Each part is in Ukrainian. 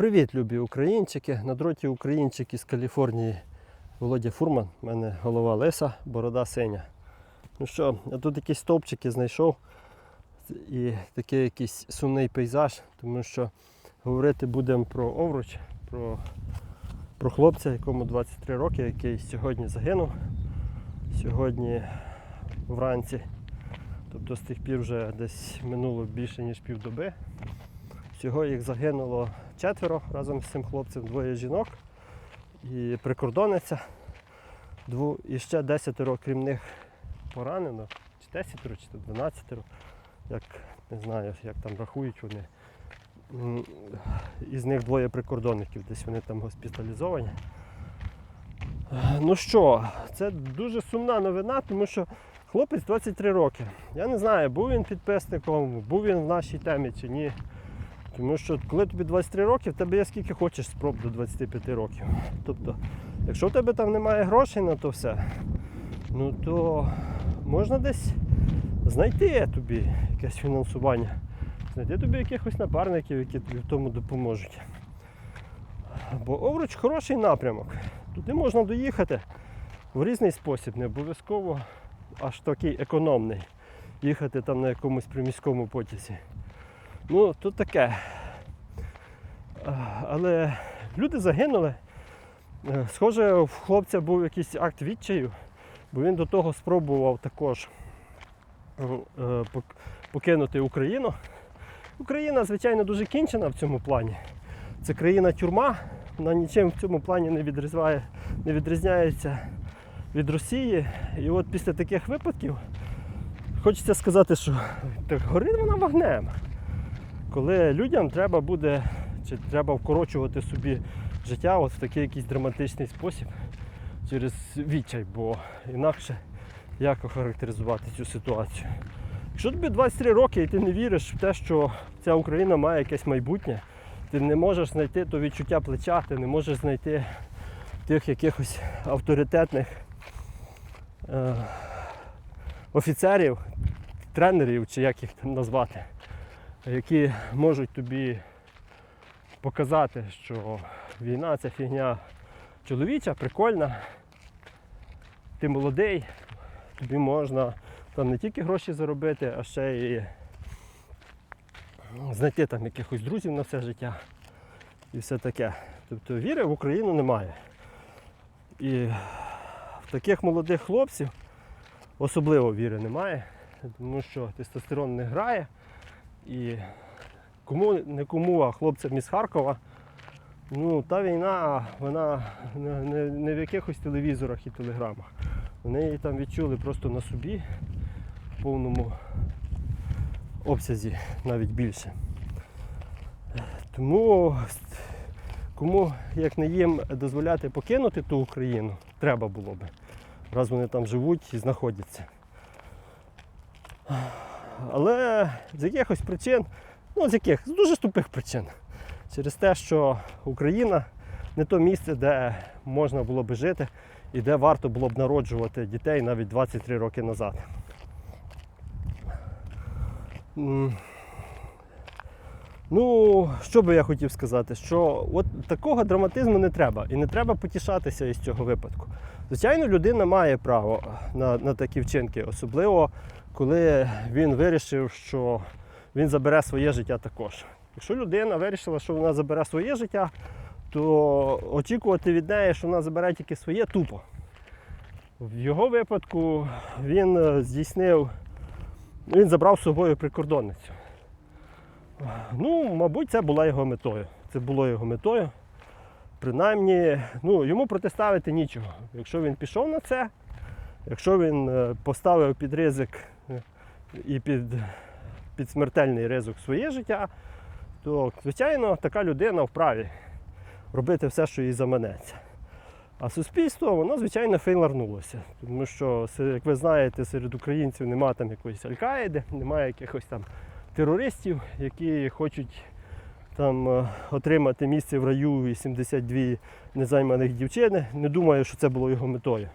Привіт, любі українчики. На дроті українчик із Каліфорнії Володя Фурман. У мене голова лиса, борода синя. Ну що, я тут якісь стовпчики знайшов і такий якийсь сумний пейзаж, тому що говорити будемо про овруч, про, про хлопця, якому 23 роки, який сьогодні загинув. Сьогодні вранці. Тобто з тих пір вже десь минуло більше ніж півдоби. Всього їх загинуло четверо разом з цим хлопцем, двоє жінок і прикордонниця. Дву, і ще десятеро, крім них, поранено. Чи десятеро, чи дванадцятеро. Як не знаю, як там рахують вони. Із них двоє прикордонників, десь вони там госпіталізовані. Ну що, це дуже сумна новина, тому що хлопець 23 роки. Я не знаю, був він підписником, був він в нашій темі чи ні. Тому що коли тобі 23 роки, в тебе є скільки хочеш спроб до 25 років. Тобто, якщо в тебе там немає грошей на то все, ну то можна десь знайти тобі якесь фінансування, знайти тобі якихось напарників, які тобі в тому допоможуть. Бо Овруч хороший напрямок. Туди можна доїхати в різний спосіб, не обов'язково аж такий економний. Їхати там на якомусь приміському потязі. Ну, тут таке. Але люди загинули. Е, Схоже, в хлопця був якийсь акт відчаю, бо він до того спробував також е, покинути Україну. Україна, звичайно, дуже кінчена в цьому плані. Це країна-тюрма, вона нічим в цьому плані не, відрізняє, не відрізняється від Росії. І от після таких випадків хочеться сказати, що так горить вона вогнем коли людям треба буде, чи треба вкорочувати собі життя от в такий якийсь драматичний спосіб через відчай, бо інакше як охарактеризувати цю ситуацію. Якщо тобі 23 роки і ти не віриш в те, що ця Україна має якесь майбутнє, ти не можеш знайти то відчуття плеча, ти не можеш знайти тих якихось авторитетних е, офіцерів, тренерів, чи як їх там назвати які можуть тобі показати, що війна це фігня чоловіча, прикольна. Ти молодий, тобі можна там не тільки гроші заробити, а ще і знайти там якихось друзів на все життя і все таке. Тобто віри в Україну немає. І в таких молодих хлопців особливо віри немає, тому що тестостерон не грає. І кому не кому, а хлопцям із Харкова, ну та війна, вона не, не, не в якихось телевізорах і телеграмах. Вони її там відчули просто на собі в повному обсязі, навіть більше. Тому кому, як не їм, дозволяти покинути ту Україну, треба було би, раз вони там живуть і знаходяться. Але з якихось причин, ну з яких? З дуже тупих причин. Через те, що Україна не то місце, де можна було би жити і де варто було б народжувати дітей навіть 23 роки назад. Ну, що би я хотів сказати, що от такого драматизму не треба. І не треба потішатися із цього випадку. Звичайно, людина має право на, на такі вчинки, особливо коли він вирішив, що він забере своє життя також. Якщо людина вирішила, що вона забере своє життя, то очікувати від неї, що вона забере тільки своє, тупо. В його випадку він е, здійснив, він забрав з собою прикордонницю. Ну, мабуть, це була його метою. Це було його метою. Принаймні, ну, йому протиставити нічого. Якщо він пішов на це, якщо він е, поставив під ризик і під, під смертельний ризик своє життя, то, звичайно, така людина вправі робити все, що їй заманеться. А суспільство, воно, звичайно, фейларнулося. Тому що, як ви знаєте, серед українців немає там якоїсь Аль-Каїди, немає якихось там терористів, які хочуть там е, отримати місце в раю і 72 незайманих дівчини. Не думаю, що це було його метою.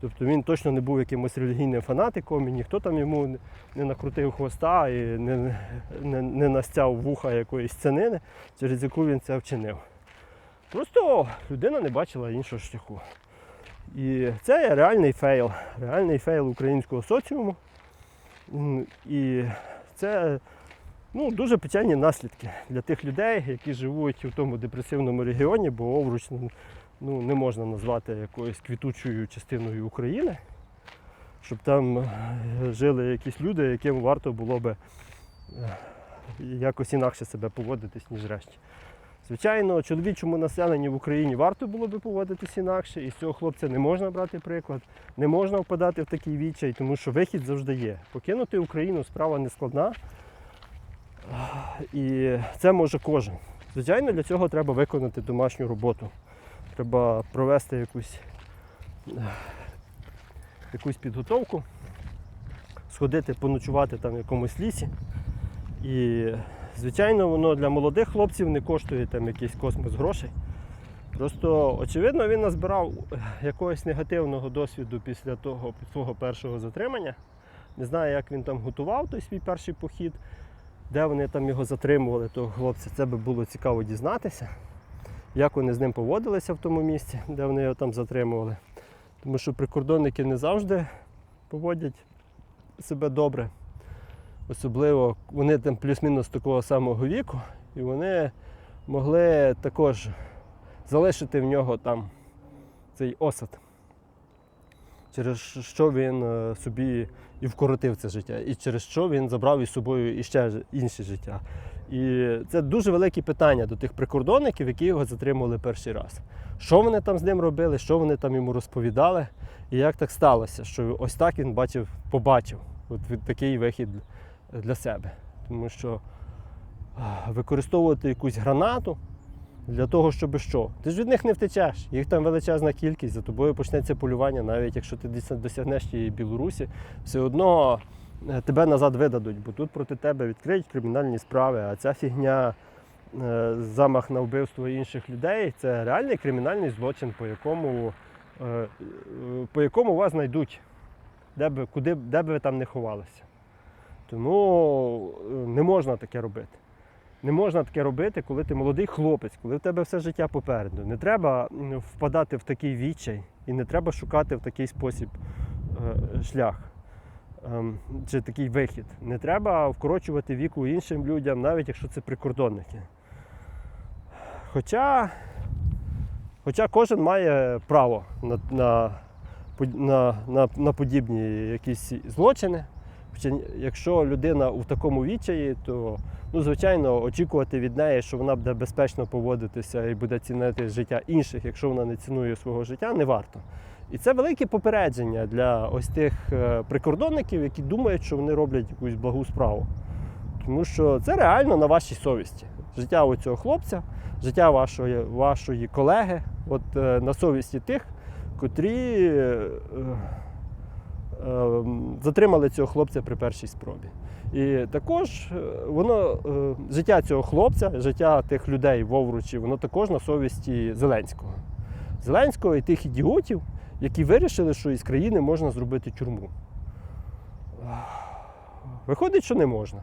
Тобто він точно не був якимось релігійним фанатиком, і ніхто там йому не- накрутив хвоста і не, не, не настяв вуха якоїсь цянини, через яку він це вчинив. Просто людина не бачила іншого шляху. І це є реальний фейл, реальний фейл українського соціуму. І це ну, дуже печальні наслідки для тих людей, які живуть у тому депресивному регіоні, бо Овруч ну, не можна назвати якоюсь квітучою частиною України, щоб там е, жили якісь люди, яким варто було би е, якось інакше себе поводитись, ніж решті. Звичайно, чоловічому населенню в Україні варто було би поводитись інакше, і з цього хлопця не можна брати приклад, не можна впадати в такий відчай, тому що вихід завжди є. Покинути Україну справа не складна, і це може кожен. Звичайно, для цього треба виконати домашню роботу. Треба провести якусь, е, якусь підготовку, сходити, поночувати там в якомусь лісі. І, звичайно, воно для молодих хлопців не коштує там якийсь космос грошей. Просто, очевидно, він назбирав якогось негативного досвіду після того свого першого затримання. Не знаю, як він там готував той свій перший похід, де вони там його затримували, того хлопця. Це би було цікаво дізнатися, як вони з ним поводилися в тому місці, де вони його там затримували. Тому що прикордонники не завжди поводять себе добре. Особливо вони там плюс-мінус такого самого віку, і вони могли також залишити в нього там цей осад, через що він е, собі і вкоротив це життя, і через що він забрав із собою іще інше життя. І це дуже велике питання до тих прикордонників, які його затримували перший раз. Що вони там з ним робили, що вони там йому розповідали, і як так сталося, що ось так він бачив, побачив от такий вихід для себе. Тому що використовувати якусь гранату для того, щоб що? Ти ж від них не втечеш. Їх там величезна кількість, за тобою почнеться полювання, навіть якщо ти десь досягнеш тієї Білорусі, все одно тебе назад видадуть, бо тут проти тебе відкриють кримінальні справи, а ця фігня. е, Замах на вбивство інших людей це реальний кримінальний злочин, по якому, е, е, по якому вас знайдуть, де би, куди, де би ви там не ховалися. Тому е, не можна таке робити. Не можна таке робити, коли ти молодий хлопець, коли в тебе все життя попереду. Не треба впадати в такий відчай і не треба шукати в такий спосіб е, шлях чи такий вихід. Не треба вкорочувати віку іншим людям, навіть якщо це прикордонники. Хоча, хоча кожен має право на, на, на, на, на подібні якісь злочини. Якщо людина у такому відчаї, то ну, звичайно очікувати від неї, що вона буде безпечно поводитися і буде цінити життя інших, якщо вона не цінує свого життя, не варто. І це велике попередження для ось тих е, прикордонників, які думають, що вони роблять якусь благу справу. Тому що це реально на вашій совісті. Життя у цього хлопця, життя вашої, вашої колеги, от е, на совісті тих, котрі е, затримали цього хлопця при першій спробі. І також е, воно е, життя цього хлопця, життя тих людей в Овручі, воно також на совісті Зеленського. Зеленського і тих ідіотів, які вирішили, що із країни можна зробити тюрму. Виходить, що не можна.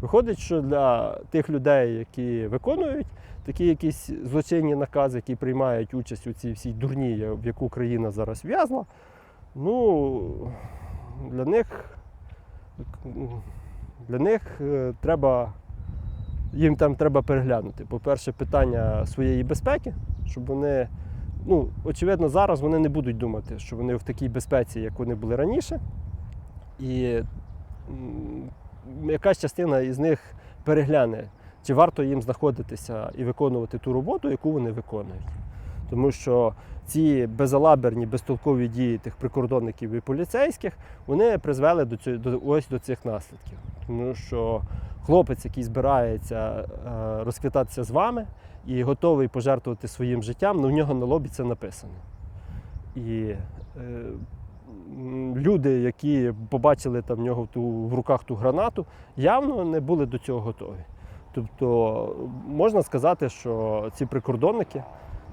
Виходить, що для тих людей, які виконують такі якісь злочинні накази, які приймають участь у цій всій дурні, в яку країна зараз в'язла, ну для них для них е, треба їм там треба переглянути. По-перше, питання своєї безпеки, щоб вони, ну, очевидно, зараз вони не будуть думати, що вони в такій безпеці, як вони були раніше. І якась частина із них перегляне, чи варто їм знаходитися і виконувати ту роботу, яку вони виконують. Тому що ці безалаберні, безтолкові дії тих прикордонників і поліцейських вони призвели до, цього, до ось до цих наслідків. Тому що хлопець, який збирається е, розквітатися з вами і готовий пожертвувати своїм життям, ну в нього на лобі це написано. І е, люди, які побачили там в нього ту, в руках ту гранату, явно не були до цього готові. Тобто можна сказати, що ці прикордонники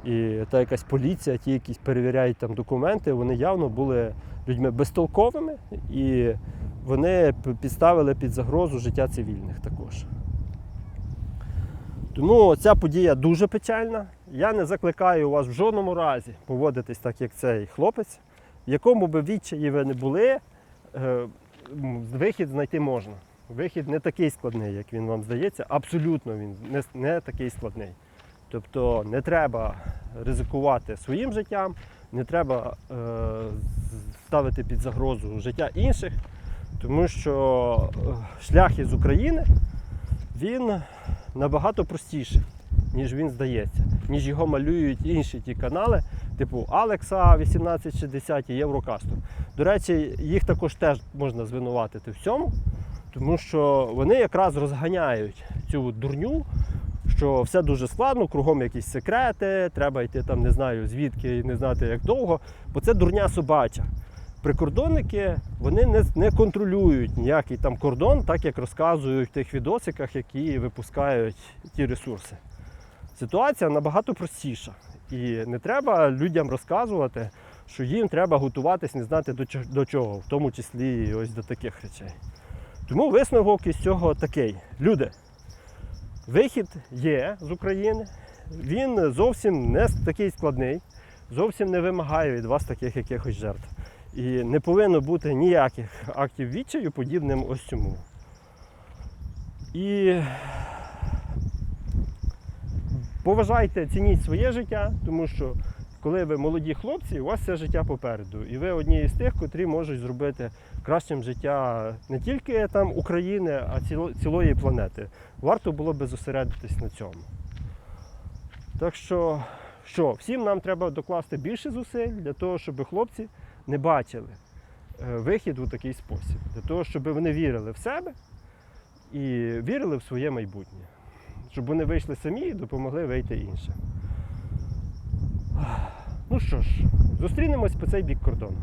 і та якась поліція, ті, які перевіряють там документи, вони явно були людьми безтолковими і вони підставили під загрозу життя цивільних також. Тому ця подія дуже печальна. Я не закликаю вас в жодному разі поводитись так, як цей хлопець, в якому би відчаї ви не були, е, вихід знайти можна. Вихід не такий складний, як він вам здається. Абсолютно він не такий складний. Тобто не треба ризикувати своїм життям, не треба е, ставити під загрозу життя інших, тому що е, шлях із України він набагато простіший, ніж він здається, ніж його малюють інші ті канали, типу Алекса 1860 і Єврокасту. До речі, їх також теж можна звинуватити в цьому, тому що вони якраз розганяють цю дурню, що все дуже складно, кругом якісь секрети, треба йти там, не знаю звідки і не знати як довго, бо це дурня собача. Прикордонники вони не, не контролюють ніякий там кордон, так як розказують в тих відосиках, які випускають ті ресурси. Ситуація набагато простіша. І не треба людям розказувати, що їм треба готуватись, не знати до чого, в тому числі ось до таких речей. Тому висновок із цього такий. Люди, вихід є з України, він зовсім не такий складний, зовсім не вимагає від вас таких якихось жертв. І не повинно бути ніяких актів відчаю, подібним ось цьому. І поважайте, цініть своє життя, тому що коли ви молоді хлопці, у вас все життя попереду. І ви одні із тих, котрі можуть зробити кращим життя не тільки там України, а ціло- цілої планети. Варто було би зосередитись на цьому. Так що, що, всім нам треба докласти більше зусиль для того, щоб хлопці не бачили е, вихід у такий спосіб. Для того, щоб вони вірили в себе і вірили в своє майбутнє. Щоб вони вийшли самі і допомогли вийти іншим. Ну що ж, зустрінемось по цей бік кордону.